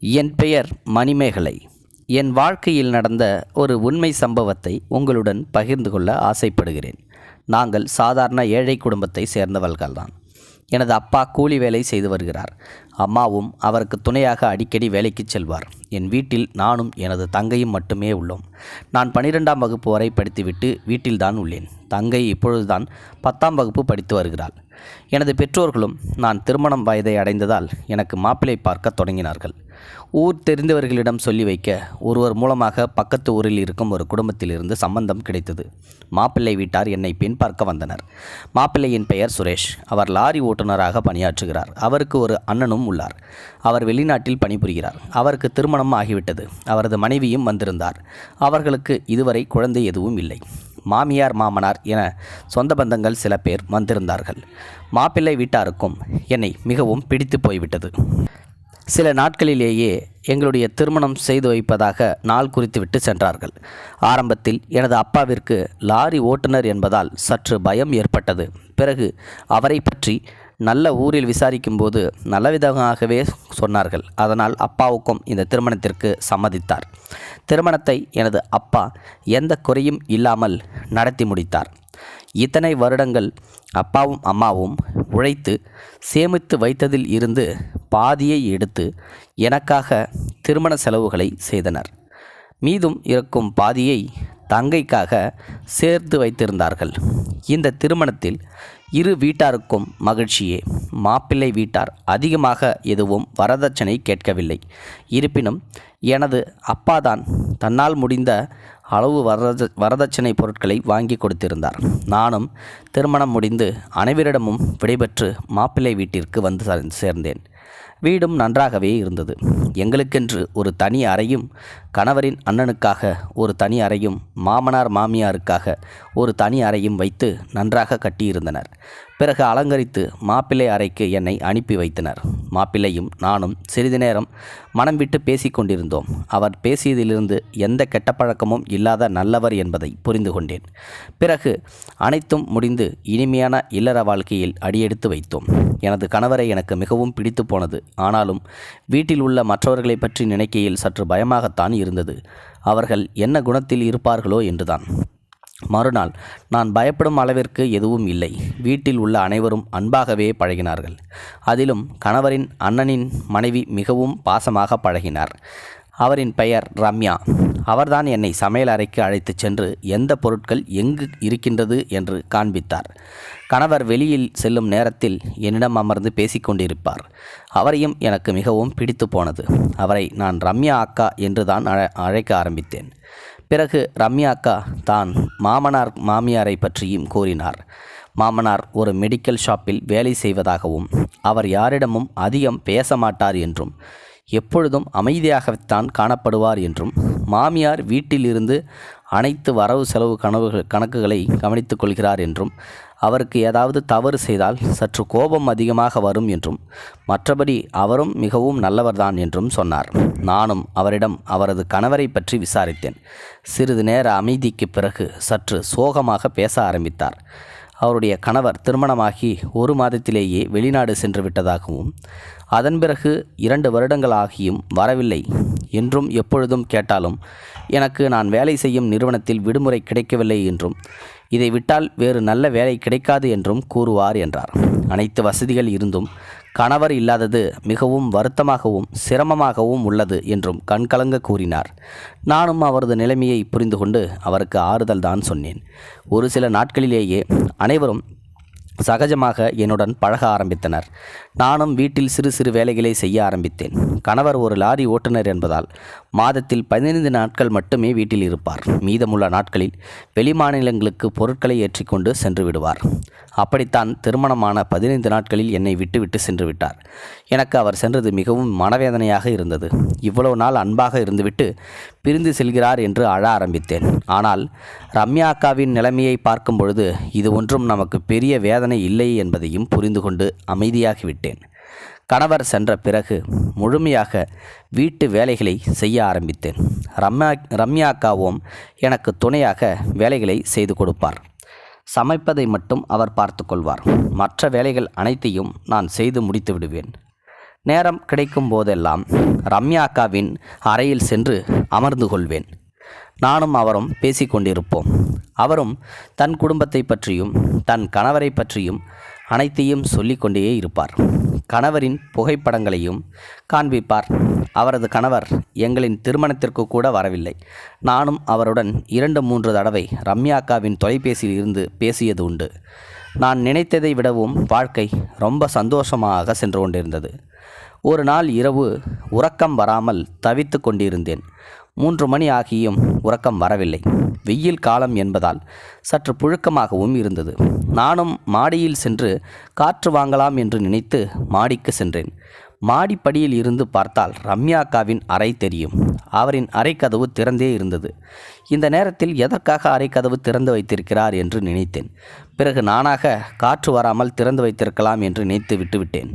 என் பெயர் மணிமேகலை. என் வாழ்க்கையில் நடந்த ஒரு உண்மை சம்பவத்தை உங்களுடன் பகிர்ந்து கொள்ள ஆசைப்படுகிறேன். நாங்கள் சாதாரண ஏழை குடும்பத்தை சேர்ந்தவர்கள்தான். எனது அப்பா கூலி வேலை செய்து வருகிறார். அம்மாவும் அவருக்கு துணையாக அடிக்கடி வேலைக்கு செல்வார். என் வீட்டில் நானும் எனது தங்கையும் மட்டுமே உள்ளோம். நான் பனிரெண்டாம் வகுப்பு வரை படித்துவிட்டு வீட்டில்தான் உள்ளேன். தங்கை இப்பொழுதுதான் பத்தாம் வகுப்பு படித்து வருகிறாள். எனது பெற்றோர்களும் நான் திருமணம் வயதை அடைந்ததால் எனக்கு மாப்பிள்ளை பார்க்க தொடங்கினார்கள். ஊர் தெரிந்தவர்களிடம் சொல்லி வைக்க ஒருவர் மூலமாக பக்கத்து ஊரில் இருக்கும் ஒரு குடும்பத்திலிருந்து சம்பந்தம் கிடைத்தது. மாப்பிள்ளை வீட்டார் என்னை பின் பார்க்க வந்தனர். மாப்பிள்ளையின் பெயர் சுரேஷ். அவர் லாரி ஓட்டுநராக பணியாற்றுகிறார். அவருக்கு ஒரு அண்ணனும் உள்ளார். அவர் வெளிநாட்டில் பணிபுரிகிறார். அவருக்கு திருமணம் ஆகிவிட்டது. அவரது மனைவியும் வந்திருந்தார். அவர்களுக்கு இதுவரை குழந்தை எதுவும் இல்லை. மாமியார் மாமனார் என சொந்த பந்தங்கள் சில பேர் வந்திருந்தார்கள். மாப்பிள்ளை வீட்டாருக்கும் என்னை மிகவும் பிடித்து போய்விட்டது. சில நாட்களிலேயே எங்களுடைய திருமணம் செய்து வைப்பதாக நாள் குறித்துவிட்டு சென்றார்கள். ஆரம்பத்தில் எனது அப்பாவிற்கு லாரி ஓட்டுநர் என்பதால் சற்று பயம் ஏற்பட்டது. பிறகு அவரை பற்றி நல்ல ஊரில் விசாரிக்கும்போது நல்லவிதமாகவே சொன்னார்கள். அதனால் அப்பாவுக்கும் இந்த திருமணத்திற்கு சம்மதித்தார். திருமணத்தை எனது அப்பா எந்த குறையும் இல்லாமல் நடத்தி முடித்தார். இத்தனை வருடங்கள் அப்பாவும் அம்மாவும் உழைத்து சேமித்து வைத்ததில் இருந்து பாதியை எடுத்து எனக்காக திருமண செலவுகளை செய்தனர். மீதும் இருக்கும் பாதியை தங்கைக்காக சேர்த்து வைத்திருந்தார்கள். இந்த திருமணத்தில் இரு வீட்டாருக்கும் மகிழ்ச்சியே. மாப்பிள்ளை வீட்டார் அதிகமாக எதுவும் வரதட்சணை கேட்கவில்லை. இருப்பினும் எனது அப்பாதான் தன்னால் முடிந்த அளவு வரத வரதட்சணை பொருட்களை வாங்கி கொடுத்திருந்தார். நானும் திருமணம் முடிந்து அனைவரிடமும் விடைபெற்று மாப்பிள்ளை வீட்டிற்கு வந்து சே- சேர்ந்தேன். வீடும் நன்றாகவே இருந்தது. எங்களுக்கென்று ஒரு தனி அறையும் கணவரின் அண்ணனுக்காக ஒரு தனி அறையும் மாமனார் மாமியாருக்காக ஒரு தனி அறையும் வைத்து நன்றாக கட்டியிருந்தனர். பிறகு அலங்கரித்து மாப்பிள்ளை அறைக்கு என்னை அனுப்பி வைத்தனர். மாப்பிள்ளையும் நானும் சிறிது நேரம் மனம் விட்டு பேசிக் கொண்டிருந்தோம். அவர் பேசியதிலிருந்து எந்த கெட்ட பழக்கமும் இல்லாத நல்லவர் என்பதை புரிந்து கொண்டேன். பிறகு அனைத்தும் முடிந்து இனிமையான இல்லற வாழ்க்கையில் அடியெடுத்து வைத்தோம். எனது கணவரை எனக்கு மிகவும் பிடித்து போனது. ஆனாலும் வீட்டில் உள்ள மற்றவர்களை பற்றி நினைக்கையில் சற்று பயமாகத்தான் இருந்தது. அவர்கள் என்ன குணத்தில் இருப்பார்களோ என்றுதான். மறுநாள் நான் பயப்படும் அளவிற்கு எதுவும் இல்லை. வீட்டில் உள்ள அனைவரும் அன்பாகவே பழகினார்கள். அதிலும் கணவரின் அண்ணனின் மனைவி மிகவும் பாசமாக பழகினார். அவரின் பெயர் ரம்யா. அவர்தான் என்னை சமையல் அறைக்கு அழைத்துச் சென்று எந்த பொருட்கள் எங்கு இருக்கின்றது என்று காண்பித்தார். கணவர் வெளியில் செல்லும் நேரத்தில் என்னிடம் அமர்ந்து பேசிக்கொண்டிருப்பார் அவரையும் எனக்கு மிகவும் பிடித்து போனது. அவரை நான் ரம்யா அக்கா என்று தான் அழ- அழைக்க ஆரம்பித்தேன். பிறகு ரம்யா அக்கா தான் மாமனார் மாமியாரை பற்றியும் கூறினார். மாமனார் ஒரு மெடிக்கல் ஷாப்பில் வேலை செய்வதாகவும் அவர் யாரிடமும் அதிகம் பேச மாட்டார் என்றும் எப்பொழுதும் அமைதியாகத்தான் காணப்படுவார் என்றும் மாமியார் வீட்டிலிருந்து அனைத்து வரவு செலவு கனவுகள் கணக்குகளை கவனித்துக் கொள்கிறார் என்றும் அவருக்கு ஏதாவது தவறு செய்தால் சற்று கோபம் அதிகமாக வரும் என்றும் மற்றபடி அவரும் மிகவும் நல்லவர்தான் என்றும் சொன்னார். நானும் அவரிடம் அவரது கணவரை பற்றி விசாரித்தேன். சிறிது நேர அமைதிக்கு பிறகு சற்று சோகமாக பேச ஆரம்பித்தார். அவருடைய கணவர் திருமணமாகி ஒரு மாதத்திலேயே வெளிநாடு சென்று விட்டதாகவும் அதன் பிறகு இரண்டு வருடங்கள் ஆகியும் வரவில்லை என்றும் எப்பொழுதும் கேட்டாலும் எனக்கு நான் வேலை செய்யும் நிறுவனத்தில் விடுமுறை கிடைக்கவில்லை என்றும் இதை விட்டால் வேறு நல்ல வேலை கிடைக்காது என்றும் கூறுவார் என்றார். அனைத்து வசதிகள் இருந்தும் கணவர் இல்லாதது மிகவும் வருத்தமாகவும் சிரமமாகவும் உள்ளது என்றும் கண்கலங்க கூறினார். நானும் அவரது நிலைமையை புரிந்து கொண்டு அவருக்கு ஆறுதல் தான் சொன்னேன். ஒரு சில நாட்களிலேயே அனைவரும் சகஜமாக என்னுடன் பழக ஆரம்பித்தனர். நானும் வீட்டில் சிறு சிறு வேலைகளை செய்ய ஆரம்பித்தேன். கணவர் ஒரு லாரி ஓட்டுநர் என்பதால் மாதத்தில் பதினைந்து நாட்கள் மட்டுமே வீட்டில் இருப்பார். மீதமுள்ள நாட்களில் வெளிமாநிலங்களுக்கு பொருட்களை ஏற்றிக்கொண்டு சென்று விடுவார். அப்படித்தான் திருமணமான பதினைந்து நாட்களில் என்னை விட்டுவிட்டு சென்று விட்டார். எனக்கு அவர் சென்றது மிகவும் மனவேதனையாக இருந்தது. இவ்வளவு நாள் அன்பாக இருந்துவிட்டு பிரிந்து செல்கிறார் என்று அழ ஆரம்பித்தேன். ஆனால் ரம்யா அக்காவின் நிலைமையை பார்க்கும் பொழுது இது ஒன்றும் நமக்கு பெரிய வேதனை இல்லை என்பதையும் புரிந்து கொண்டு அமைதியாகிவிட்டேன். கணவர் சென்ற பிறகு முழுமையாக வீட்டு வேலைகளை செய்ய ஆரம்பித்தேன். ரம்யா ரம்யா அக்காவும் எனக்கு துணையாக வேலைகளை செய்து கொடுப்பார். சமைப்பதை மட்டும் அவர் பார்த்து கொள்வார். மற்ற வேலைகள் அனைத்தையும் நான் செய்து முடித்து விடுவேன். நேரம் கிடைக்கும் போதெல்லாம் ரம்யா அக்காவின் அறையில் சென்று அமர்ந்து கொள்வேன். நானும் அவரும் பேசிக்கொண்டிருப்போம் அவரும் தன் குடும்பத்தை பற்றியும் தன் கணவரை பற்றியும் அனைத்தையும் சொல்லிக்கொண்டே இருப்பார். கணவரின் புகைப்படங்களையும் காண்பிப்பார். அவரது கணவர் எங்களின் திருமணத்திற்கு கூட வரவில்லை. நானும் அவருடன் இரண்டு மூன்று தடவை ரம்யாக்காவின் தொலைபேசியில் இருந்து பேசியது உண்டு. நான் நினைத்ததை விடவும் வாழ்க்கை ரொம்ப சந்தோஷமாக சென்று கொண்டிருந்தது. ஒரு நாள் இரவு உறக்கம் வராமல் தவித்து கொண்டிருந்தேன். மூன்று மணி ஆகியும் உறக்கம் வரவில்லை. வெயில் காலம் என்பதால் சற்று புழுக்கமாகவும் இருந்தது. நானும் மாடியில் சென்று காற்று வாங்கலாம் என்று நினைத்து மாடிக்கு சென்றேன். மாடிப்படியில் இருந்து பார்த்தால் ரம்யாக்காவின் அறை தெரியும். அவரின் அறைக்கதவு திறந்தே இருந்தது. இந்த நேரத்தில் எதற்காக அறைக்கதவு திறந்து வைத்திருக்கிறார் என்று நினைத்தேன். பிறகு நானாக காற்று வராமல் திறந்து வைத்திருக்கலாம் என்று நினைத்து விட்டுவிட்டேன்.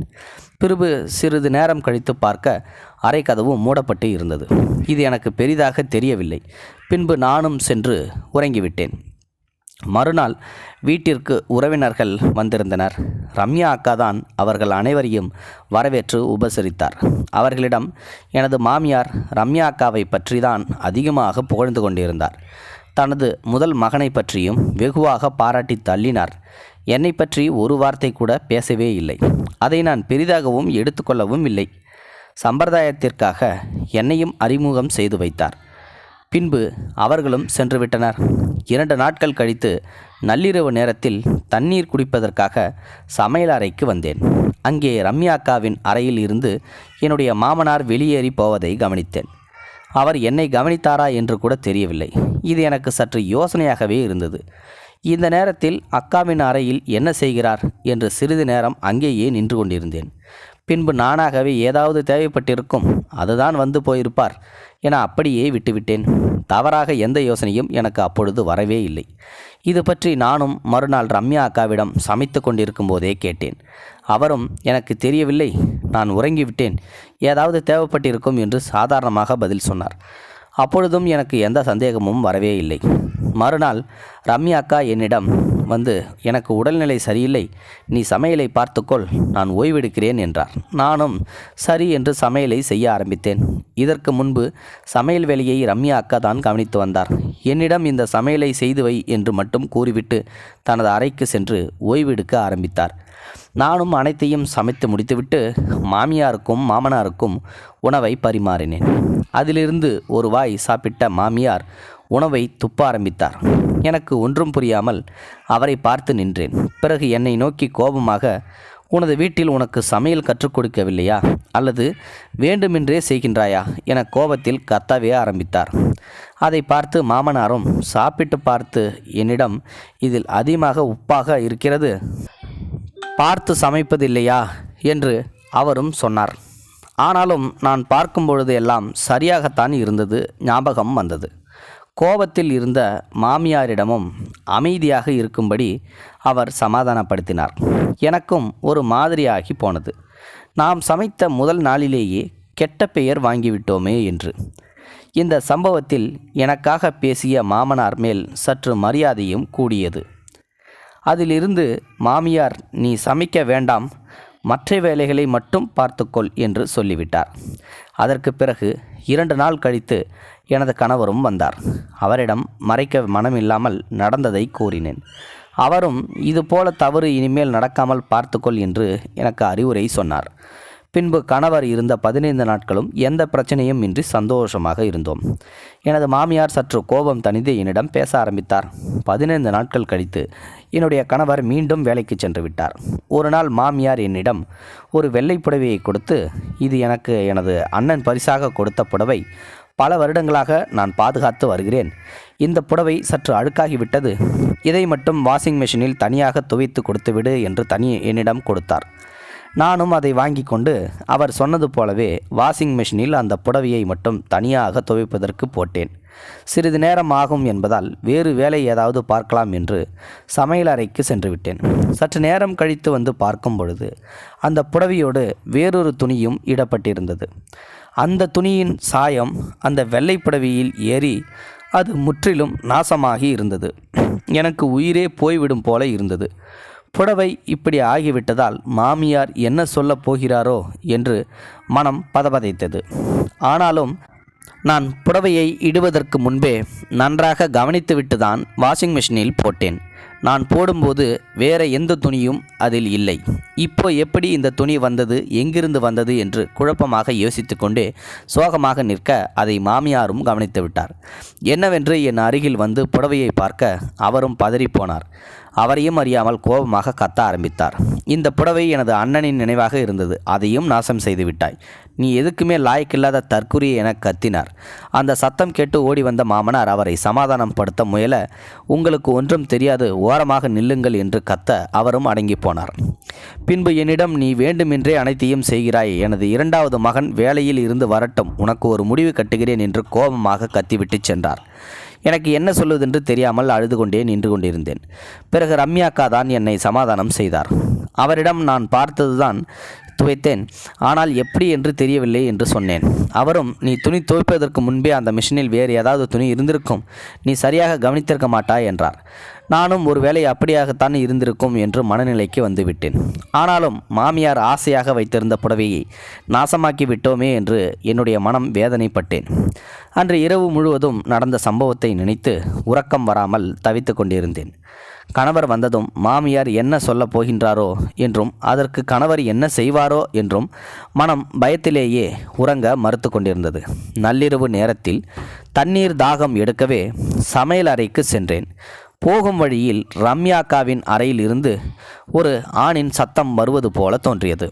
பிறகு சிறிது நேரம் கழித்து பார்க்க அறைக்கதவு மூடப்பட்டு இருந்தது. இது எனக்கு பெரிதாக தெரியவில்லை. பின்பு நானும் சென்று உறங்கிவிட்டேன். மறுநாள் வீட்டிற்கு உறவினர்கள் வந்திருந்தனர். ரம்யா அக்கா தான் அவர்கள் அனைவரையும் வரவேற்று உபசரித்தார். அவர்களிடம் எனது மாமியார் ரம்யா அக்காவை பற்றி தான் அதிகமாக புகழ்ந்து கொண்டிருந்தார். தனது முதல் மகனை பற்றியும் வெகுவாக பாராட்டி தள்ளினார். என்னை பற்றி ஒரு வார்த்தை கூட பேசவே இல்லை. அதை நான் பெரிதாகவும் எடுத்துக்கொள்ளவும் இல்லை. சம்பிரதாயத்திற்காக என்னையும் அறிமுகம் செய்து வைத்தார். பின்பு அவர்களும் சென்று விட்டனர் இரண்டு நாட்கள் கழித்து நள்ளிரவு நேரத்தில் தண்ணீர் குடிப்பதற்காக சமையல் அறைக்கு வந்தேன். அங்கே ரம்யா அக்காவின் அறையில் இருந்து என்னுடைய மாமனார் வெளியேறி போவதை கவனித்தேன். அவர் என்னை கவனித்தாரா என்று கூட தெரியவில்லை. இது எனக்கு சற்று யோசனையாகவே இருந்தது. இந்த நேரத்தில் அக்காவின் அறையில் என்ன செய்கிறார் என்று சிறிது நேரம் அங்கேயே நின்று கொண்டிருந்தேன். பின்பு நானாகவே ஏதாவது தேவைப்பட்டிருக்கும் அதுதான் வந்து போயிருப்பார். என அப்படியே விட்டுவிட்டேன். தவறாக எந்த யோசனையும் எனக்கு அப்பொழுது வரவே இல்லை. இது பற்றி நானும் மறுநாள் ரம்யா அக்காவிடம் சமைத்து கொண்டிருக்கும் போதே கேட்டேன். அவரும் எனக்கு தெரியவில்லை நான் உறங்கிவிட்டேன். ஏதாவது தேவைப்பட்டிருக்கும் என்று சாதாரணமாக பதில் சொன்னார். அப்பொழுதும் எனக்கு எந்த சந்தேகமும் வரவே இல்லை. மறுநாள் ரம்யா அக்கா என்னிடம் வந்து எனக்கு உடல்நிலை சரியில்லை. நீ சமையலை பார்த்துக்கொள். நான் ஓய்வெடுக்கிறேன் என்றார். நானும் சரி என்று சமையலை செய்ய ஆரம்பித்தேன். இதற்கு முன்பு சமையல் வேலையை ரம்யா அக்கா தான் கவனித்து வந்தார். என்னிடம் இந்த சமையலை செய்து வை என்று மட்டும் கூறிவிட்டு தனது அறைக்கு சென்று ஓய்வெடுக்க ஆரம்பித்தார். நானும் அனைத்தையும் சமைத்து முடித்துவிட்டு மாமியாருக்கும் மாமனாருக்கும் உணவை பரிமாறினேன். அதிலிருந்து ஒரு வாய் சாப்பிட்ட மாமியார் உணவை துப்ப ஆரம்பித்தார். எனக்கு ஒன்றும் புரியாமல் அவரை பார்த்து நின்றேன். பிறகு என்னை நோக்கி கோபமாக உனது வீட்டில் உனக்கு சமையல் கற்றுக் கொடுக்கவில்லையா? அல்லது வேண்டுமென்றே செய்கின்றாயா? என கோபத்தில் கத்தவே ஆரம்பித்தார். அதை பார்த்து மாமனாரும் சாப்பிட்டு பார்த்து என்னிடம் இதில் அதிகமாக உப்பாக இருக்கிறது. பார்த்து சமைப்பதில்லையா? என்று அவரும் சொன்னார். ஆனாலும் நான் பார்க்கும் பொழுது எல்லாம் சரியாகத்தான் இருந்தது ஞாபகம் வந்தது. கோபத்தில் இருந்த மாமியாரிடமும் அமைதியாக இருக்கும்படி அவர் சமாதானப்படுத்தினார். எனக்கும் ஒரு மாதிரியாகி போனது. நாம் சமைத்த முதல் நாளிலேயே கெட்ட பெயர் வாங்கிவிட்டோமே என்று. இந்த சம்பவத்தில் எனக்காக பேசிய மாமனார் மேல் சற்று மரியாதையும் கூடியது. அதிலிருந்து மாமியார் நீ சமைக்க வேண்டாம். மற்ற வேலைகளை மட்டும் பார்த்துக்கொள் என்று சொல்லிவிட்டார். அதற்கு பிறகு இரண்டு நாள் கழித்து எனது கணவரும் வந்தார். அவரிடம் மறைக்க மனமில்லாமல் நடந்ததை கூறினேன். அவரும் இதுபோல தவறு இனிமேல் நடக்காமல் பார்த்துக்கொள் என்று எனக்கு அறிவுரை சொன்னார். பின்பு கணவர் இருந்த பதினைந்து நாட்களும் எந்த பிரச்சனையும் இன்றி சந்தோஷமாக இருந்தோம். எனது மாமியார் சற்று கோபம் தணிந்து என்னிடம் பேச ஆரம்பித்தார். பதினைந்து நாட்கள் கழித்து என்னுடைய கணவர் மீண்டும் வேலைக்கு சென்று விட்டார். ஒரு நாள் மாமியார் என்னிடம் ஒரு வெள்ளை புடவையை கொடுத்து இது எனக்கு எனது அண்ணன் பரிசாக கொடுத்த புடவை. பல வருடங்களாக நான் பாதுகாத்து வருகிறேன். இந்த புடவை சற்று அழுக்காகிவிட்டது இதை மட்டும் வாஷிங் மெஷினில் தனியாக துவைத்து கொடுத்துவிடு என்று தனி என்னிடம் கொடுத்தார். நானும் அதை வாங்கி கொண்டு அவர் சொன்னது போலவே வாஷிங் மிஷினில் அந்த புடவையை மட்டும் தனியாக துவைப்பதற்கு போட்டேன். சிறிது நேரம் ஆகும் என்பதால் வேறு வேலை ஏதாவது பார்க்கலாம் என்று சமையல் அறைக்கு சென்று விட்டேன். சற்று நேரம் கழித்து வந்து பார்க்கும் பொழுது அந்த புடவையோடு வேறொரு துணியும் இடப்பட்டிருந்தது. அந்த துணியின் சாயம் அந்த வெள்ளை புடவையில் ஏறி அது முற்றிலும் நாசமாகி இருந்தது. எனக்கு உயிரே போய்விடும் போல இருந்தது. புடவை இப்படி ஆகிவிட்டதால் மாமியார் என்ன சொல்லப் போகிறாரோ என்று மனம் பதபதைத்தது. ஆனாலும் நான் புடவையை இடுவதற்கு முன்பே நன்றாக கவனித்துவிட்டு தான் வாஷிங் மிஷினில் போட்டேன். நான் போடும்போது வேற எந்த துணியும் அதில் இல்லை. இப்போ எப்படி இந்த துணி வந்தது? எங்கிருந்து வந்தது? என்று குழப்பமாக யோசித்து கொண்டே சோகமாக நிற்க அதை மாமியாரும் கவனித்து விட்டார். என்னவென்று என் அருகில் வந்து புடவையை பார்க்க அவரும் பதறிப்போனார் அவரையும் அறியாமல் கோபமாக கத்த ஆரம்பித்தார். இந்த புடவை எனது அண்ணனின் நினைவாக இருந்தது. அதையும் நாசம் செய்து விட்டாய் நீ எதுக்குமே லாய்க்கில்லாத தற்குறி என கத்தினார். அந்த சத்தம் கேட்டு ஓடி வந்த மாமனார் அவரை சமாதானம் படுத்த முயல உங்களுக்கு ஒன்றும் தெரியாது ஓரமாக நில்லுங்கள் என்று கத்த அவரும் அடங்கி போனார். பின்பு என்னிடம் நீ வேண்டுமென்றே அனைத்தையும் செய்கிறாய். எனது இரண்டாவது மகன் வேலையில் இருந்து வரட்டும். உனக்கு ஒரு முடிவு கட்டுகிறேன் என்று கோபமாக கத்திவிட்டு சென்றார். எனக்கு என்ன சொல்வதென்று தெரியாமல் அழுது கொண்டே நின்று கொண்டிருந்தேன். பிறகு ரம்யாக்கா தான் என்னை சமாதானம் செய்தார். அவரிடம் நான் பார்த்ததுதான் துவைத்தேன். ஆனால் எப்படி என்று தெரியவில்லை என்று சொன்னேன். அவரும் நீ துணி துவைப்பதற்கு முன்பே அந்த மிஷினில் வேறு ஏதாவது துணி இருந்திருக்கும். நீ சரியாக கவனித்திருக்க மாட்டாய் என்றார். நானும் ஒருவேளை அப்படியாகத்தான் இருந்திருக்கும் என்று மனநிலைக்கு வந்துவிட்டேன். ஆனாலும் மாமியார் ஆசையாக வைத்திருந்த புடவையை நாசமாக்கி விட்டோமே என்று என்னுடைய மனம் வேதனைப்பட்டேன். அன்று இரவு முழுவதும் நடந்த சம்பவத்தை நினைத்து உறக்கம் வராமல் தவித்து கொண்டிருந்தேன். கணவர் வந்ததும் மாமியார் என்ன சொல்லப் போகின்றாரோ என்றும் அதற்கு கணவர் என்ன செய்வாரோ என்றும் மனம் பயத்திலேயே உறங்க மறுத்து கொண்டிருந்தது. நள்ளிரவு நேரத்தில் தண்ணீர் தாகம் எடுக்கவே சமையல் அறைக்கு சென்றேன். போகும் வழியில் ரம்யாக்காவின் அறையில் இருந்து ஒரு ஆணின் சத்தம் வருவது போல தோன்றியது.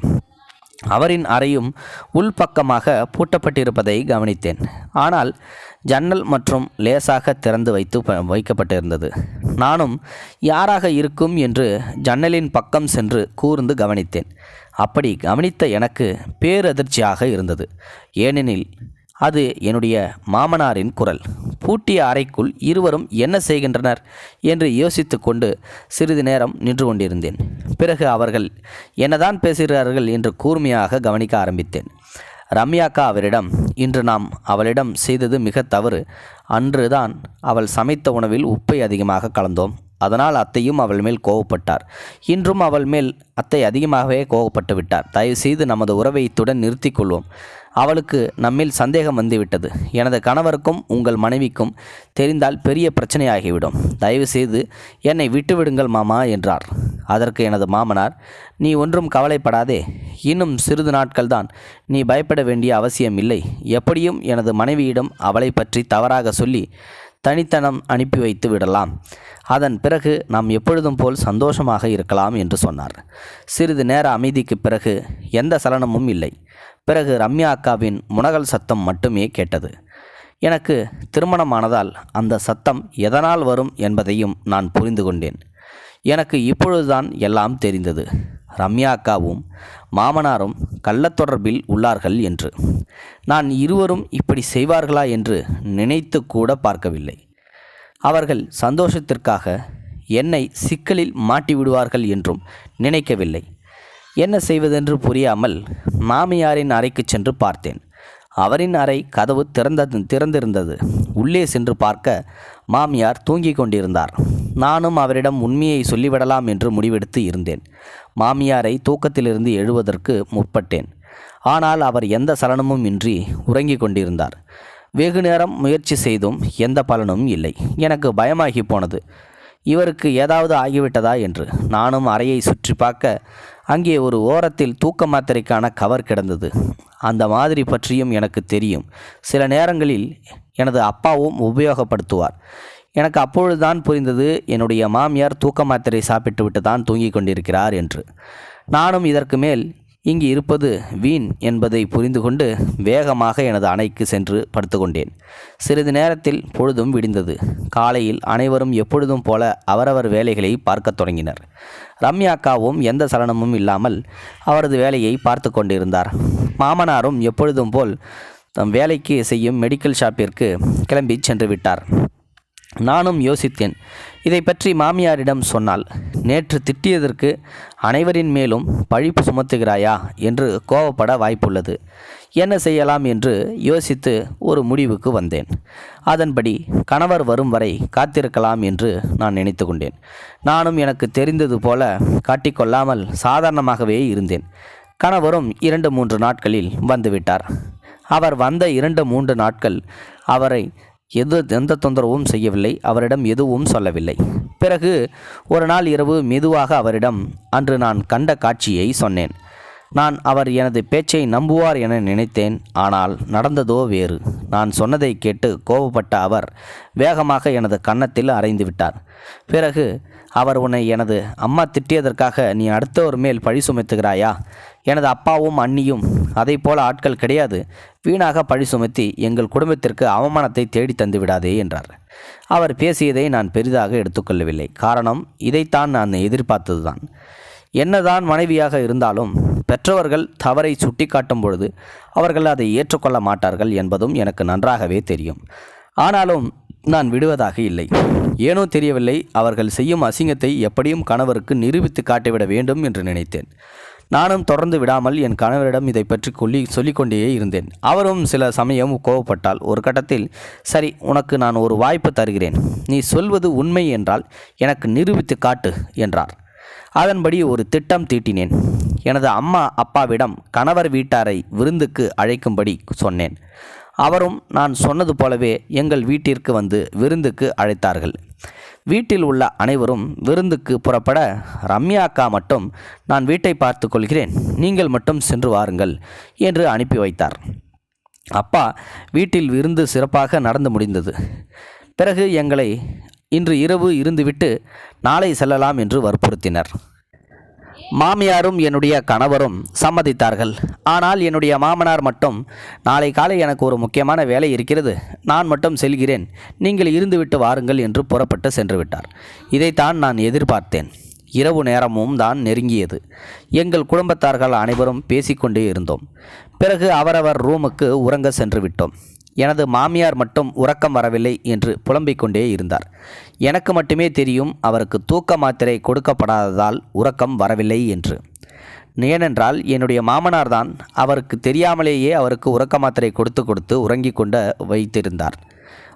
அவரின் அறையும் உள்பக்கமாக பூட்டப்பட்டிருப்பதை கவனித்தேன். ஆனால் ஜன்னல் மற்றும் லேசாக திறந்து வைத்து ப- வைக்கப்பட்டிருந்தது. நானும் யாராக இருக்கும்? என்று ஜன்னலின் பக்கம் சென்று கூர்ந்து கவனித்தேன். அப்படி கவனித்த எனக்கு பேரதிர்ச்சியாக இருந்தது. ஏனெனில் அது என்னுடைய மாமனாரின் குரல். பூட்டிய அறைக்குள் இருவரும் என்ன செய்கின்றனர் என்று யோசித்து கொண்டு சிறிது நேரம் நின்று கொண்டிருந்தேன். பிறகு அவர்கள் என்னதான் பேசுகிறார்கள் என்று கூர்மையாக கவனிக்க ஆரம்பித்தேன். ரம்யாக்கா அவரிடம் இன்று நாம் அவளிடம் செய்தது மிக தவறு. அன்றுதான் அவள் சமைத்த உணவில் உப்பை அதிகமாக கலந்தோம். அதனால் அத்தையும் அவள் மேல் கோவப்பட்டார். இன்றும் அவள் மேல் அத்தை அதிகமாகவே கோவப்பட்டு விட்டார் தயவு செய்து நமது உறவை இத்துடன் நிறுத்திக்கொள்வோம். கொள்வோம் அவளுக்கு நம்மில் சந்தேகம் வந்துவிட்டது. எனது கணவருக்கும் உங்கள் மனைவிக்கும் தெரிந்தால் பெரிய பிரச்சனையாகிவிடும். தயவு செய்து என்னை விட்டுவிடுங்கள் மாமா என்றார். அதற்கு எனது மாமனார் நீ ஒன்றும் கவலைப்படாதே. இன்னும் சிறிது நாட்கள்தான். நீ பயப்பட வேண்டிய அவசியம் இல்லை. எப்படியும் எனது மனைவியிடம் அவளை பற்றி தவறாக சொல்லி தனித்தனம் அனுப்பி வைத்து விடலாம். அதன் பிறகு நாம் எப்பொழுதும் போல் சந்தோஷமாக இருக்கலாம் என்று சொன்னார். சிறிது நேர அமைதிக்கு பிறகு எந்த சலனமும் இல்லை. பிறகு ரம்யா அக்காவின் முனகல் சத்தம் மட்டுமே கேட்டது. எனக்கு திருமணமானதால் அந்த சத்தம் எதனால் வரும் என்பதையும் நான் புரிந்து கொண்டேன். எனக்கு இப்பொழுதுதான் எல்லாம் தெரிந்தது. ரம்யா அக்காவும் மாமனாரும் கள்ளத்தொடர்பில் உள்ளார்கள் என்று. நான் இருவரும் இப்படி செய்வார்களா என்று நினைத்து கூட பார்க்கவில்லை. அவர்கள் சந்தோஷத்திற்காக என்னை சிக்கலில் மாட்டி விடுவார்கள் என்றும் நினைக்கவில்லை. என்ன செய்வதென்று புரியாமல் மாமியாரின் அறைக்கு சென்று பார்த்தேன். அவரின் அறை கதவு திறந்தது திறந்திருந்தது. உள்ளே சென்று பார்க்க மாமியார் தூங்கிக் கொண்டிருந்தார். நானும் அவரிடம் உண்மையை சொல்லிவிடலாம் என்று முடிவெடுத்து இருந்தேன். மாமியாரை தூக்கத்திலிருந்து எழுவதற்கு முற்பட்டேன். ஆனால் அவர் எந்த சலனமும் இன்றி உறங்கிக் கொண்டிருந்தார். வெகு நேரம் முயற்சி செய்தும் எந்த பலனும் இல்லை. எனக்கு பயமாகி போனது. இவருக்கு ஏதாவது ஆகிவிட்டதா என்று நானும் அறையை சுற்றி பார்க்க அங்கே ஒரு ஓரத்தில் தூக்க மாத்திரைக்கான கவர் கிடந்தது. அந்த மாதிரி பற்றியும் எனக்கு தெரியும். சில நேரங்களில் எனது அப்பாவும் உபயோகப்படுத்துவார். எனக்கு அப்பொழுதுதான் புரிந்தது என்னுடைய மாமியார் தூக்க மாத்திரை சாப்பிட்டு விட்டு தான் தூங்கிக் கொண்டிருக்கிறார் என்று. நானும் இதற்கு மேல் இங்கு இருப்பது வீண் என்பதை புரிந்து கொண்டு வேகமாக எனது அணைக்கு சென்று படுத்துக்கொண்டேன். சிறிது நேரத்தில் பொழுதும் விடிந்தது. காலையில் அனைவரும் எப்பொழுதும் போல அவரவர் வேலைகளை பார்க்கத் தொடங்கினர். ரம்யா அக்காவும் எந்த சலனமும் இல்லாமல் அவரது வேலையை பார்த்து கொண்டிருந்தார். மாமனாரும் எப்பொழுதும் போல் தம் வேலைக்கு செய்யும் மெடிக்கல் ஷாப்பிற்கு கிளம்பி சென்று விட்டார். நானும் யோசித்தேன் இதை பற்றி மாமியாரிடம் சொன்னால் நேற்று திட்டியதற்கு அனைவரின் மேலும் பழிப்பு சுமத்துகிறாயா? என்று கோவப்பட வாய்ப்புள்ளது. என்ன செய்யலாம்? என்று யோசித்து ஒரு முடிவுக்கு வந்தேன். அதன்படி கணவர் வரும் வரை காத்திருக்கலாம் என்று நான் நினைத்து கொண்டேன். நானும் எனக்கு தெரிந்தது போல காட்டிக்கொள்ளாமல் சாதாரணமாகவே இருந்தேன். கணவரும் இரண்டு மூன்று நாட்களில் வந்துவிட்டார். அவர் வந்த இரண்டு மூன்று நாட்கள் அவரை எது எந்த தொந்தரவும் செய்யவில்லை அவரிடம் எதுவும் சொல்லவில்லை. பிறகு ஒரு நாள் இரவு மெதுவாக அவரிடம் அன்று நான் கண்ட காட்சியை சொன்னேன். நான் அவர் எனது பேச்சை நம்புவார் என நினைத்தேன் ஆனால் நடந்ததோ வேறு. நான் சொன்னதை கேட்டு கோபப்பட்ட அவர் வேகமாக எனது கன்னத்தில் அரைந்து விட்டார். பிறகு அவர் உன்னை எனது அம்மா திட்டியதற்காக நீ அடுத்தவர் மேல் பழி சுமத்துகிறாயா? எனது அப்பாவும் அண்ணியும் அதை போல ஆட்கள் கிடையாது. வீணாக பழி சுமத்தி எங்கள் குடும்பத்திற்கு அவமானத்தை தேடி தந்து விடாதே என்றார். அவர் பேசியதை நான் பெரிதாக எடுத்துக்கொள்ளவில்லை. காரணம் இதைத்தான் நான் எதிர்பார்த்ததுதான். என்னதான் மனைவியாக இருந்தாலும் பெற்றவர்கள் தவறை சுட்டிக்காட்டும் பொழுது அவர்கள் அதை ஏற்றுக்கொள்ள மாட்டார்கள் என்பதும் எனக்கு நன்றாகவே தெரியும். ஆனாலும் நான் விடுவதாக இல்லை. ஏனோ தெரியவில்லை அவர்கள் செய்யும் அசிங்கத்தை எப்படியும் கணவருக்கு நிரூபித்து காட்டிவிட வேண்டும் என்று நினைத்தேன். நானும் தொடர்ந்து விடாமல் என் கணவரிடம் இதை பற்றி கொல்லி சொல்லிக்கொண்டே இருந்தேன். அவரும் சில சமயம் கோவப்பட்டால் ஒரு கட்டத்தில் சரி உனக்கு நான் ஒரு வாய்ப்பு தருகிறேன். நீ சொல்வது உண்மை என்றால் எனக்கு நிரூபித்து காட்டு என்றார். அதன்படி ஒரு திட்டம் தீட்டினேன். எனது அம்மா அப்பாவிடம் கணவர் வீட்டாரை விருந்துக்கு அழைக்கும்படி சொன்னேன். அவரும் நான் சொன்னது போலவே எங்கள் வீட்டிற்கு வந்து விருந்துக்கு அழைத்தார்கள். வீட்டில் உள்ள அனைவரும் விருந்துக்கு புறப்பட ரம்யா அக்கா மட்டும் நான் வீட்டை பார்த்து கொள்கிறேன். நீங்கள் மட்டும் சென்று வாருங்கள் என்று அனுப்பி வைத்தார். அப்பா வீட்டில் விருந்து சிறப்பாக நடந்து முடிந்தது. பிறகு எங்களை இன்று இரவு இருந்துவிட்டு நாளை செல்லலாம் என்று வற்புறுத்தினர். மாமியாரும் என்னுடைய கணவரும் சம்மதித்தார்கள். ஆனால் என்னுடைய மாமனார் மட்டும் நாளை காலை எனக்கு ஒரு முக்கியமான வேலை இருக்கிறது. நான் மட்டும் செல்கிறேன். நீங்கள் இருந்துவிட்டு வாருங்கள் என்று புறப்பட்டு சென்று விட்டார். இதைத்தான் நான் எதிர்பார்த்தேன். இரவு நேரமும் தான் நெருங்கியது. எங்கள் குடும்பத்தார்கள் அனைவரும் பேசிக்கொண்டே இருந்தோம். பிறகு அவரவர் ரூமுக்கு உறங்க சென்று விட்டோம். எனது மாமியார் மட்டும் உறக்கம் வரவில்லை என்று புலம்பிக் கொண்டே இருந்தார். எனக்கு மட்டுமே தெரியும் அவருக்கு தூக்க மாத்திரை கொடுக்கப்படாததால் உறக்கம் வரவில்லை என்று. ஏனென்றால் என்னுடைய மாமனார் தான் அவருக்கு தெரியாமலேயே அவருக்கு உறக்க மாத்திரை கொடுத்து கொடுத்து உறங்கிக் கொண்டு வைத்திருந்தார்.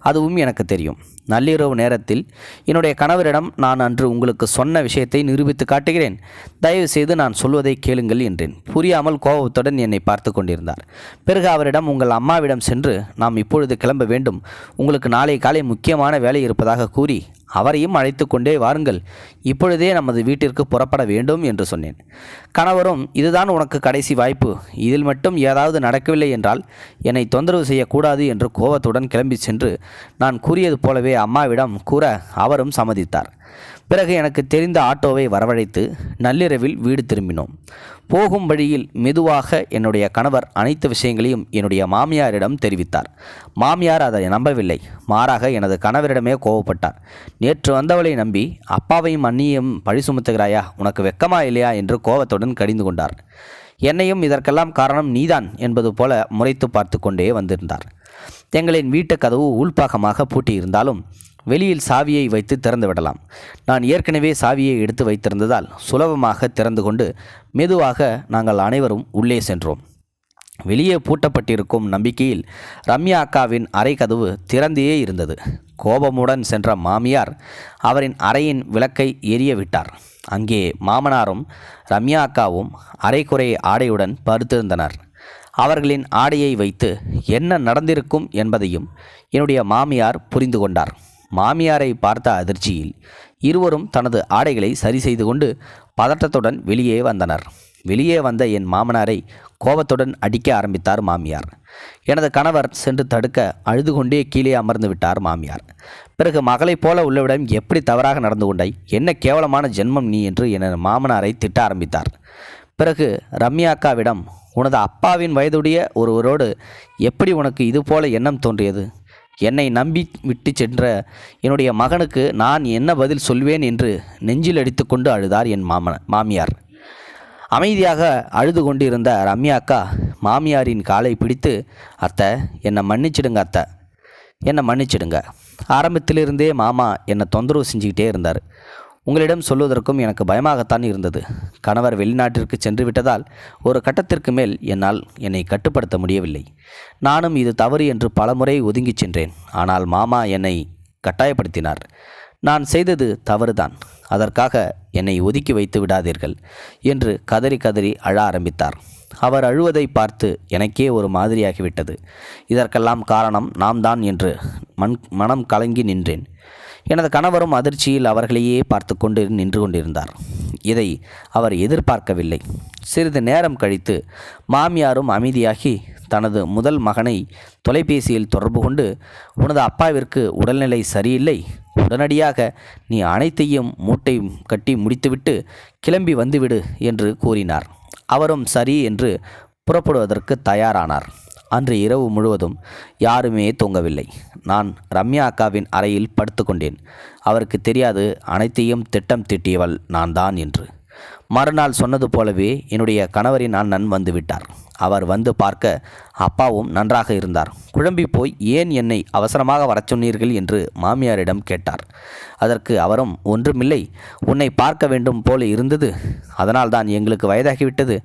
அதுவும் எனக்கு தெரியும். நள்ளிரவு நேரத்தில் என்னுடைய கணவரிடம் நான் அன்று உங்களுக்கு சொன்ன விஷயத்தை நிரூபித்து காட்டுகிறேன். தயவு செய்து நான் சொல்வதை கேளுங்கள் என்றேன். புரியாமல் கோபத்துடன் என்னை பார்த்து கொண்டிருந்தார். பிறகு அவரிடம் உங்கள் அம்மாவிடம் சென்று நாம் இப்பொழுது கிளம்ப வேண்டும். உங்களுக்கு நாளை காலை முக்கியமான வேலை இருப்பதாக கூறி அவரையும் அழைத்து கொண்டே வாருங்கள். இப்பொழுதே நமது வீட்டிற்கு புறப்பட வேண்டும் என்று சொன்னேன். கணவரும் இதுதான் உனக்கு கடைசி வாய்ப்பு. இதில் மட்டும் ஏதாவது நடக்கவில்லை என்றால் என்னை தொந்தரவு செய்யக்கூடாது என்று கோபத்துடன் கிளம்பி சென்று நான் கூறியது போலவே அம்மாவிடம் கூற அவரும் சம்மதித்தார். பிறகு எனக்கு தெரிந்த ஆட்டோவை வரவழைத்து நள்ளிரவில் வீடு திரும்பினோம். போகும் வழியில் மெதுவாக என்னுடைய கணவர் அனைத்து விஷயங்களையும் என்னுடைய மாமியாரிடம் தெரிவித்தார். மாமியார் அதை நம்பவில்லை. மாறாக எனது கணவரிடமே கோவப்பட்டார். நேற்று வந்தவளை நம்பி அப்பாவையும் அண்ணியையும் பழி சுமத்துகிறாயா? உனக்கு வெக்கமா இல்லையா? என்று கோபத்துடன் கடிந்து கொண்டார். என்னையும் இதற்கெல்லாம் காரணம் நீதான் என்பது போல முறைத்து பார்த்து கொண்டே வந்திருந்தார். எங்களின் வீட்டு கதவு உள்பாகமாக பூட்டியிருந்தாலும் வெளியில் சாவியை வைத்து திறந்து விடலாம். நான் ஏற்கனவே சாவியை எடுத்து வைத்திருந்ததால் சுலபமாக திறந்து கொண்டு மெதுவாக நாங்கள் அனைவரும் உள்ளே சென்றோம். வெளியே பூட்டப்பட்டிருக்கும் நம்பிக்கையில் ரம்யா அக்காவின் அறை கதவு திறந்தே இருந்தது. கோபமுடன் சென்ற மாமியார் அவரின் அறையின் விளக்கை எரிய விட்டார். அங்கே மாமனாரும் ரம்யா அக்காவும் அரைக்குறை ஆடையுடன் படுத்திருந்தனர். அவர்களின் ஆடையை வைத்து என்ன நடந்திருக்கும் என்பதையும் என்னுடைய மாமியார் புரிந்து கொண்டார். மாமியாரை பார்த்த அதிர்ச்சியில் இருவரும் தனது ஆடைகளை சரி செய்து கொண்டு பதட்டத்துடன் வெளியே வந்தனர். வெளியே வந்த என் மாமனாரை கோபத்துடன் அடிக்க ஆரம்பித்தார் மாமியார். எனது கணவர் சென்று தடுக்க அழுது கொண்டே கீழே அமர்ந்து விட்டார் மாமியார். பிறகு மகளைப் போல உள்ளவிடம் எப்படி தவறாக நடந்து கொண்டாய்? என்ன கேவலமான ஜென்மம் நீ? என்று எனது மாமனாரை திட்ட ஆரம்பித்தார். பிறகு ரம்யா அக்காவிடம் உனது அப்பாவின் வயதுடைய ஒருவரோடு எப்படி உனக்கு இது போல எண்ணம் தோன்றியது? என்னை நம்பி விட்டு சென்ற என்னுடைய மகனுக்கு நான் என்ன பதில் சொல்வேன்? என்று நெஞ்சில் அடித்துக்கொண்டு அழுதார் என் மாமன மாமியார். அமைதியாக அழுது கொண்டிருந்த ரம்யா அக்கா மாமியாரின் காலை பிடித்து அத்தை என்னை மன்னிச்சிடுங்க அத்தை. என்னை மன்னிச்சிடுங்க. ஆரம்பத்திலிருந்தே மாமா என்னை தொந்தரவு செஞ்சுக்கிட்டே இருந்தார். உங்களிடம் சொல்வதற்கும் எனக்கு பயமாகத்தான் இருந்தது. கணவர் வெளிநாட்டிற்கு சென்று விட்டதால் ஒரு கட்டத்திற்கு மேல் என்னால் என்னை கட்டுப்படுத்த முடியவில்லை. நானும் இது தவறு என்று பலமுறை ஒதுங்கிச் சென்றேன். ஆனால் மாமா என்னை கட்டாயப்படுத்தினார். நான் செய்தது தவறுதான். அதற்காக என்னை ஒதுக்கி வைத்து விடாதீர்கள் என்று கதறி கதறி அழ ஆரம்பித்தார். அவர் அழுவதை பார்த்து எனக்கே ஒரு மாதிரியாகிவிட்டது. இதற்கெல்லாம் காரணம் நாம் தான் என்று மண் மனம் கலங்கி நின்றேன். எனது கணவரும் அதிர்ச்சியில் அவர்களையே பார்த்து கொண்டு நின்று கொண்டிருந்தார். இதை அவர் எதிர்பார்க்கவில்லை. சிறிது நேரம் கழித்து மாமியாரும் அமைதியாகி தனது முதல் மகனை தொலைபேசியில் தொடர்பு கொண்டு உனது அப்பாவிற்கு உடல்நிலை சரியில்லை. உடனடியாக நீ அனைத்தையும் மூட்டை கட்டி முடித்துவிட்டு கிளம்பி வந்துவிடு என்று கூறினார். அவரும் சரி என்று புறப்படுவதற்கு தயாரானார். அன்று இரவு முழுவதும் யாருமே தூங்கவில்லை. நான் ரம்யா அக்காவின் அறையில் படுத்துக்கொண்டேன். அவருக்கு தெரியாது அனைத்தையும் திட்டம் தீட்டியவள் நான் தான் என்று. மறுநாள் சொன்னது போலவே என்னுடைய கணவரின் அண்ணன் வந்துவிட்டார் அவர் வந்து பார்க்க அப்பாவும் நன்றாக இருந்தார். குழம்பி போய் ஏன் என்னை அவசரமாக வரச் சொன்னீர்கள் என்று மாமியாரிடம் கேட்டார். அதற்கு அவரும் ஒன்றுமில்லை. உன்னை பார்க்க வேண்டும் போல இருந்தது. அதனால் தான் எங்களுக்கு வயதாகிவிட்டது.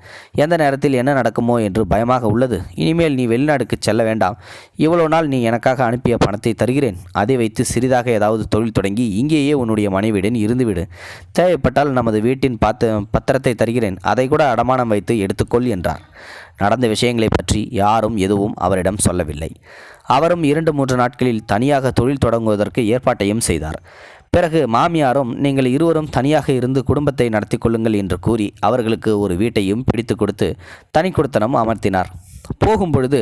எந்த நேரத்தில் என்ன நடக்குமோ என்று பயமாக உள்ளது. இனிமேல் நீ வெளிநாடுக்கு செல்ல வேண்டாம். இவ்வளோ நாள் நீ எனக்காக அனுப்பிய பணத்தை தருகிறேன். அதை வைத்து சிறிதாக ஏதாவது தொழில் தொடங்கி இங்கேயே உன்னுடைய மனைவியுடன் இருந்துவிடு. தேவைப்பட்டால் நமது வீட்டின் பாத்த பத்திரத்தை தருகிறேன். அதை கூட அடமானம் வைத்து எடுத்துக்கொள் என்றார். நடந்த விஷயங்களை பற்றி யாரும் எதுவும் அவரிடம் சொல்லவில்லை. அவரும் இரண்டு மூன்று நாட்களில் தனியாக தொழில் தொடங்குவதற்கு ஏற்பாட்டையும் செய்தார். பிறகு மாமியாரும் நீங்கள் இருவரும் தனியாக இருந்து குடும்பத்தை நடத்தி கொள்ளுங்கள் என்று கூறி அவர்களுக்கு ஒரு வீட்டையும் பிடித்து கொடுத்து தனி கொடுத்தனம் அமர்த்தினார் போகும்பொழுது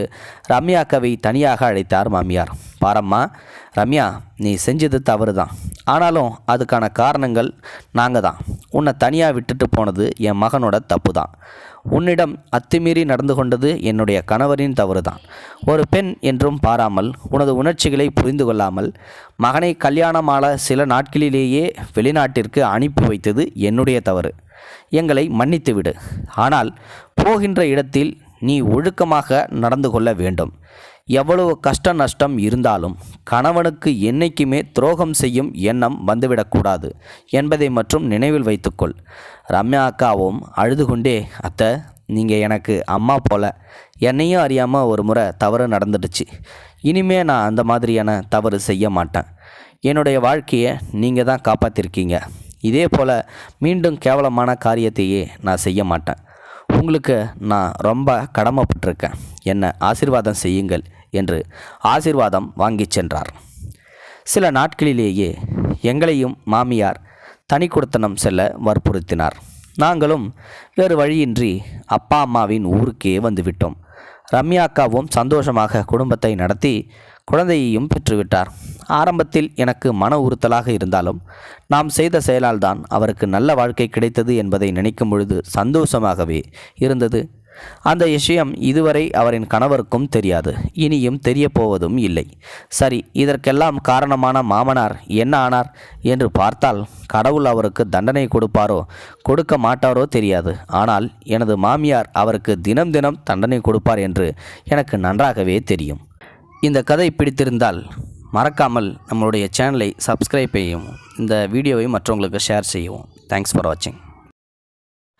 ரம்யாக்காவை தனியாக அழைத்தார் மாமியார். பாரம்மா ரம்யா நீ செஞ்சது தவறு தான் ஆனாலும் அதுக்கான காரணங்கள் நாங்கள் தான் உன்னை தனியாக விட்டுட்டு போனது என் மகனோட தப்பு தான் உன்னிடம் அத்துமீறி நடந்து கொண்டது என்னுடைய கணவரின் தவறுதான். ஒரு பெண் என்றும் பாராமல் உனது உணர்ச்சிகளை புரிந்து கொள்ளாமல் மகனை கல்யாணமான சில நாட்களிலேயே வெளிநாட்டிற்கு அனுப்பி வைத்தது என்னுடைய தவறு. எங்களை மன்னித்துவிடு ஆனால் போகின்ற இடத்தில் நீ ஒழுக்கமாக நடந்து கொள்ள வேண்டும். எவ்வளவு கஷ்ட நஷ்டம் இருந்தாலும் கணவனுக்கு என்னைக்குமே துரோகம் செய்யும் எண்ணம் வந்துவிடக்கூடாது என்பதை மற்றும் நினைவில் வைத்துக்கொள். ரம்யா அக்காவும் அழுது கொண்டே அத்தை நீங்கள் எனக்கு அம்மா போல. என்னையும் அறியாமல் ஒரு முறை தவறு நடந்துடுச்சு. இனிமே நான் அந்த மாதிரியான தவறு செய்ய மாட்டேன். என்னுடைய வாழ்க்கையை நீங்கள் தான் காப்பாற்றிருக்கீங்க இதே போல் மீண்டும் கேவலமான காரியத்தையே நான் செய்ய மாட்டேன். உங்களுக்கு நான் ரொம்ப கடமைப்பட்டிருக்கேன். என்னை ஆசீர்வாதம் செய்யுங்கள். என்று ஆசீர்வாதம் வாங்கிச் சென்றார். சில நாட்களிலேயே எங்களையும் மாமியார் தனி கொடுத்தனம் செல்ல வற்புறுத்தினார். நாங்களும் வேறு வழியின்றி அப்பா அம்மாவின் ஊருக்கே வந்துவிட்டோம் ரம்யா அக்காவும் சந்தோஷமாக குடும்பத்தை நடத்தி குழந்தையையும் பெற்றுவிட்டார். ஆரம்பத்தில் எனக்கு மன உறுத்தலாக இருந்தாலும் நாம் செய்த செயலால் தான் அவருக்கு நல்ல வாழ்க்கை கிடைத்தது என்பதை நினைக்கும் பொழுது சந்தோஷமாகவே இருந்தது. அந்த விஷயம் இதுவரை அவரின் கணவருக்கும் தெரியாது. இனியும் தெரியப்போவதும் இல்லை. சரி இதற்கெல்லாம் காரணமான மாமனார் என்ன ஆனார் என்று பார்த்தால் கடவுள் அவருக்கு தண்டனை கொடுப்பாரோ கொடுக்க மாட்டாரோ தெரியாது. ஆனால் எனது மாமியார் அவருக்கு தினம் தினம் தண்டனை கொடுப்பார் என்று எனக்கு நன்றாகவே தெரியும். இந்த கதை பிடித்திருந்தால் மறக்காமல் நம்மளுடைய சேனலை சப்ஸ்கிரைப் செய்யவும் இந்த வீடியோவை மற்றவங்களுக்கு ஷேர் செய்யவும். தேங்க்ஸ் ஃபார் வாட்சிங்